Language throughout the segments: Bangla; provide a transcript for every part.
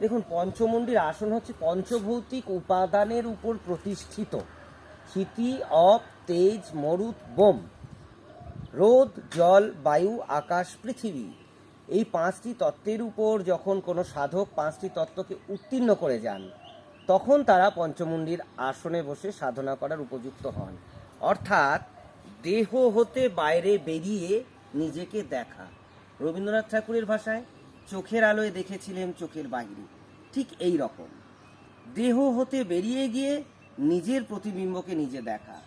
দেখুন, পঞ্চমুণ্ডির আসন হচ্ছে পঞ্চভৌতিক উপাদানের উপর প্রতিষ্ঠিত। ক্ষিতি অপ, তেজ, মরুত, বোম। রোদ, জল, বায়ু, আকাশ, পৃথিবী। এই পাঁচটি তত্ত্বের উপর যখন কোনো সাধক পাঁচটি তত্ত্বকে উত্তীর্ণ করে যান, তখন তারা পঞ্চমুণ্ডির আসনে বসে সাধনা করার উপযুক্ত হন। অর্থাৎ দেহ হতে বাইরে বেরিয়ে নিজেকে দেখা। রবীন্দ্রনাথ ঠাকুরের ভাষায় চোখের আলোয় দেখেছিলেন চোখের বাইরে। ঠিক এই রকম। দেহ হতে বেরিয়ে গিয়ে নিজের প্রতিবিম্বকে নিজে দেখা,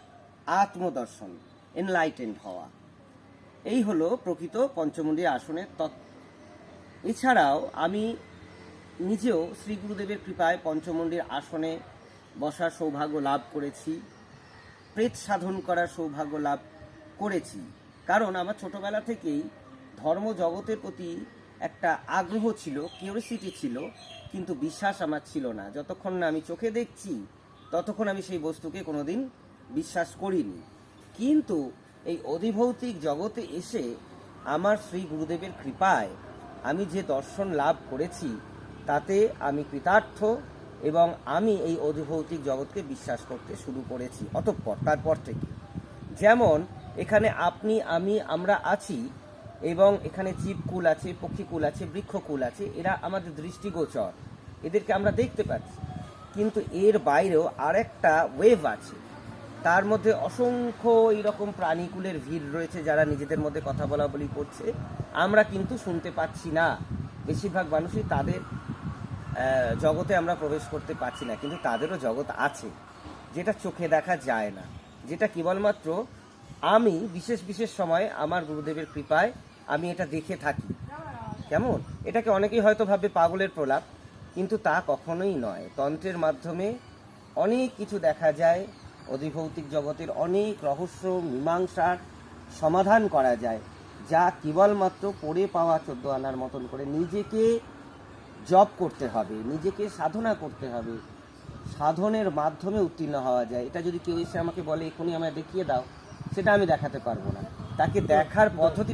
আত্মদর্শন এনলাইটেন্ড হওয়া। এই হলো প্রকৃত পঞ্চমুণ্ডী আসনের তত্ত্ব। এছাড়াও আমি নিজেও শ্রী গুরুদেবের কৃপায় পঞ্চমুণ্ডির আসনে বসার সৌভাগ্য লাভ করেছি, প্রেত সাধন করার সৌভাগ্য লাভ করেছি। কারণ আমার ছোটবেলা থেকেই ধর্ম জগতের প্রতি একটা আগ্রহ ছিল কিউরিসিটি ছিল, কিন্তু বিশ্বাস আমার ছিল না। যতক্ষণ না আমি চোখে দেখছি, ততক্ষণ আমি সেই বস্তুকে কোনোদিন বিশ্বাস করিনি। কিন্তু এই অধিভৌতিক জগতে এসে আমার শ্রী গুরুদেবের কৃপায় আমি যে দর্শন লাভ করেছি, তাতে আমি কৃতার্থ এবং আমি এই অধিভৌতিক জগৎকে বিশ্বাস করতে শুরু করেছি, অতঃপর, তারপর থেকে। যেমন, এখানে আপনি, আমি, আমরা আছি এবং এখানে জীবকুল আছে পক্ষীকুল আছে বৃক্ষকুল আছে, এরা আমাদের দৃষ্টিগোচর। এদেরকে আমরা দেখতে পাচ্ছি। কিন্তু এর বাইরেও আরেকটা ওয়েভ আছে। তার মধ্যে অসংখ্য এইরকম প্রাণীকুলের ভিড় রয়েছে যারা নিজেদের মধ্যে কথা বলা বলি করছে। আমরা কিন্তু শুনতে পাচ্ছি না। বেশিরভাগ মানুষই তাদের জগতে আমরা প্রবেশ করতে পারছি না, কিন্তু তাদেরও জগৎ আছে, যেটা চোখে দেখা যায় না। যেটা কেবলমাত্র আমি বিশেষ বিশেষ সময়ে আমার গুরুদেবের কৃপায় আমি এটা দেখে থাকি। কেমন? এটাকে অনেকেই হয়তো ভাবে পাগলের প্রলাপ, কিন্তু তা কখনোই নয়। তন্ত্রের মাধ্যমে অনেক কিছু দেখা যায়, অধিভৌতিক জগতের অনেক রহস্য, মীমাংসার সমাধান করা যায়, যা কেবলমাত্র পড়ে পাওয়া চোদ্দ আনার মতন করে নিজেকে জব করতে হবে, নিজেকে সাধনা করতে হবে। সাধনের মাধ্যমে উত্তীর্ণ হওয়া যায়। এটা যদি কেউ এসে আমাকে বলে এখনই আমায় দেখিয়ে দাও, সেটা আমি দেখাতে পারব না। তাকে দেখার পদ্ধতি